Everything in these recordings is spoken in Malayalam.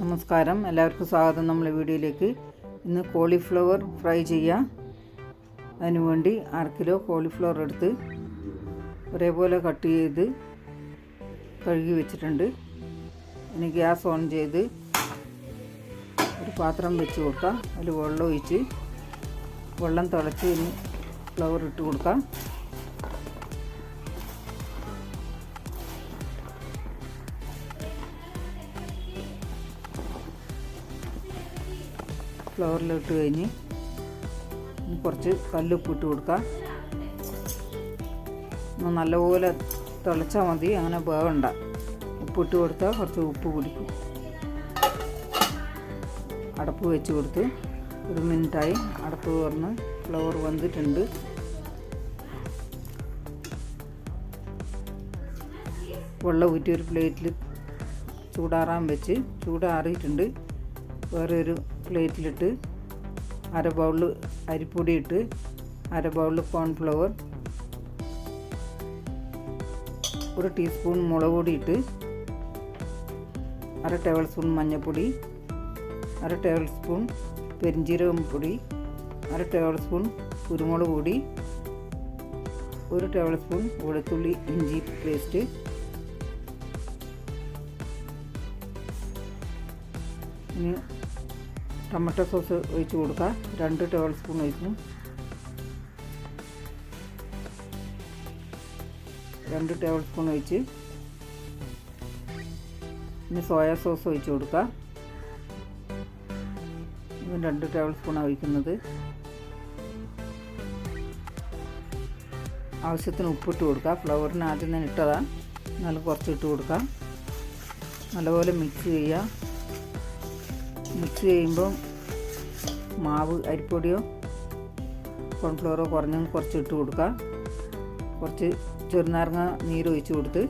നമസ്കാരം. എല്ലാവർക്കും സ്വാഗതം നമ്മളെ വീഡിയോയിലേക്ക്. ഇന്ന് കോളിഫ്ലവർ ഫ്രൈ ചെയ്യാം. അതിനുവേണ്ടി അര കിലോ കോളിഫ്ലവർ എടുത്ത് ഒരേപോലെ കട്ട് ചെയ്ത് കഴുകി വെച്ചിട്ടുണ്ട്. ഇനി ഗ്യാസ് ഓൺ ചെയ്ത് ഒരു പാത്രം വെച്ച് കൊടുക്കാം. അതിൽ വെള്ളം ഒഴിച്ച് വെള്ളം തിളച്ച് ഇനി ഫ്ലവർ ഇട്ട് കൊടുക്കാം. ഫ്ലവറിലിട്ട് കഴിഞ്ഞ് കുറച്ച് കല്ലുപ്പ് ഇട്ട് കൊടുക്കാം. നല്ലപോലെ തിളച്ചാൽ മതി അങ്ങനെ വേവണ്ട. ഉപ്പിട്ട് കൊടുത്താൽ കുറച്ച് ഉപ്പ് പിടിക്കും. അടപ്പ് വെച്ച് കൊടുത്ത് ഒരു മിനിറ്റായി അടപ്പ് തുറന്ന് ഫ്ലവർ വന്നിട്ടുണ്ട്. വെള്ളം ഊറ്റി ഒരു പ്ലേറ്റിൽ ചൂടാറാൻ വെച്ച് ചൂടാറിയിട്ടുണ്ട്. വേറെ ഒരു പ്ലേറ്റിലിട്ട് അര ബൗൾ അരിപ്പൊടി ഇട്ട് അര ബൗൾ കോൺഫ്ലവർ ഒരു ടീസ്പൂൺ മുളക് പൊടി ഇട്ട് അര ടേബിൾ സ്പൂൺ മഞ്ഞൾപ്പൊടി അര ടേബിൾ സ്പൂൺ പെരിഞ്ചീരകം പൊടി അര ടേബിൾ സ്പൂൺ കുരുമുളക് പൊടി ഒരു ടേബിൾ സ്പൂൺ വെളുത്തുള്ളി ഇഞ്ചി പേസ്റ്റ്. ഇനി ടൊമാറ്റോ സോസ് ഒഴിച്ച് കൊടുക്കുക. രണ്ട് ടേബിൾ സ്പൂൺ ഒഴിക്കും. രണ്ട് ടേബിൾ സ്പൂൺ ഒഴിച്ച് ഇനി സോയാ സോസ് ഒഴിച്ച് കൊടുക്കുക. ഇതും രണ്ട് ടേബിൾ സ്പൂണാണ് ഒഴിക്കുന്നത്. ആവശ്യത്തിന് ഉപ്പിട്ട് കൊടുക്കുക. ഫ്ലവറിന് ആദ്യം തന്നെ ഇട്ടതാണ്. എന്നാലും കുറച്ച് ഇട്ട് കൊടുക്കാം. നല്ലപോലെ മിക്സ് ചെയ്യുക. മിക്സ് ചെയ്യുമ്പം മാവ് അരിപ്പൊടിയോ കോൺഫ്ലോറോ കുറഞ്ഞും കുറച്ച് ഇട്ട് കൊടുക്കുക. കുറച്ച് ചെറുനാരങ്ങ നീര് ഒഴിച്ച് കൊടുത്ത്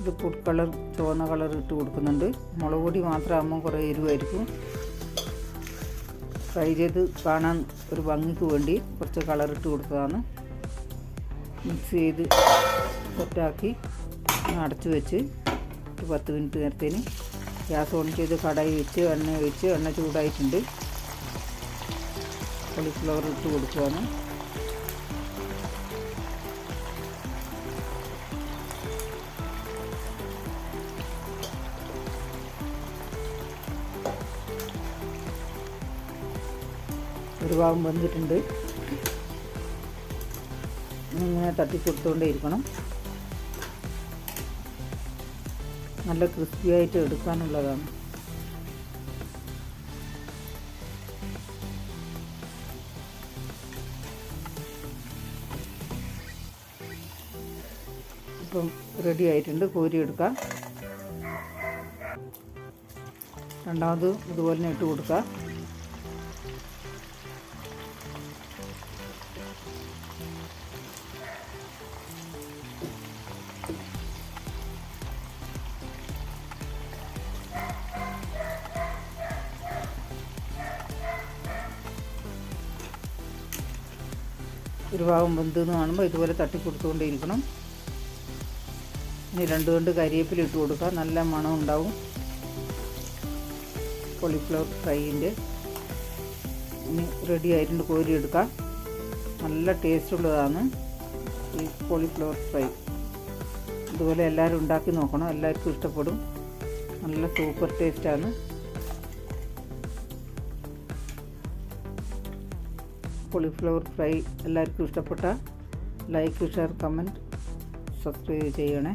ഇത് ഫുഡ് കളർ ചുവന്ന കളർ ഇട്ട് കൊടുക്കുന്നുണ്ട്. മുളക് പൊടി മാത്രമാകുമ്പോൾ കുറേ എരിവായിരിക്കും. ഫ്രൈ ചെയ്ത് കാണാൻ ഒരു ഭംഗിക്ക് വേണ്ടി കുറച്ച് കളർ ഇട്ട് കൊടുത്തതാണ്. മിക്സ് ചെയ്ത് സെറ്റാക്കി അടച്ചു വെച്ച് ഒരു പത്ത് മിനിറ്റ് നേരത്തേന് ഗ്യാസ് ഓൺ ചെയ്ത് കടായി വെച്ച് എണ്ണ വെച്ച് എണ്ണ ചൂടായിട്ടുണ്ട്. കോളിഫ്ലവർ ഇട്ട് കൊടുക്കുകയാണ് ഒരു ഭാഗം വന്നിട്ടുണ്ട് ഇങ്ങനെ തട്ടിക്കൊടുത്തുകൊണ്ടേ ഇരിക്കണം. നല്ല ക്രിസ്പി ആയിട്ട് എടുക്കാനുള്ളതാണ്. ഇപ്പം റെഡി ആയിട്ടുണ്ട് കോരി എടുക്കാം. രണ്ടാമത് ഇതുപോലെ ഇട്ട് കൊടുക്കുക ഒരു ഭാഗം വെന്തെന്ന് കാണുമ്പോൾ ഇതുപോലെ തട്ടി കൊടുത്തുകൊണ്ടേയിരിക്കണം ഇനി രണ്ട് കൊണ്ട് കരിയേപ്പില ഇട്ട് കൊടുക്കുക നല്ല മണം ഉണ്ടാവും. കോളിഫ്ലവർ ഫ്രൈന്റെ ഇനി റെഡി ആയിട്ടുണ്ട് കോരി എടുക്കാം. നല്ല ടേസ്റ്റ് ഉള്ളതാണ് ഈ കോളിഫ്ലവർ ഫ്രൈ. ഇതുപോലെ എല്ലാവരും ഉണ്ടാക്കി നോക്കണം. എല്ലാവർക്കും ഇഷ്ടപ്പെടും. നല്ല സൂപ്പർ ടേസ്റ്റാണ് കോളിഫ്ലവർ ഫ്രൈ എല്ലാവർക്കും ഇഷ്ടപ്പെട്ട ലൈക്ക് ഷെയർ കമന്റ് സബ്സ്ക്രൈബ് ചെയ്യണേ.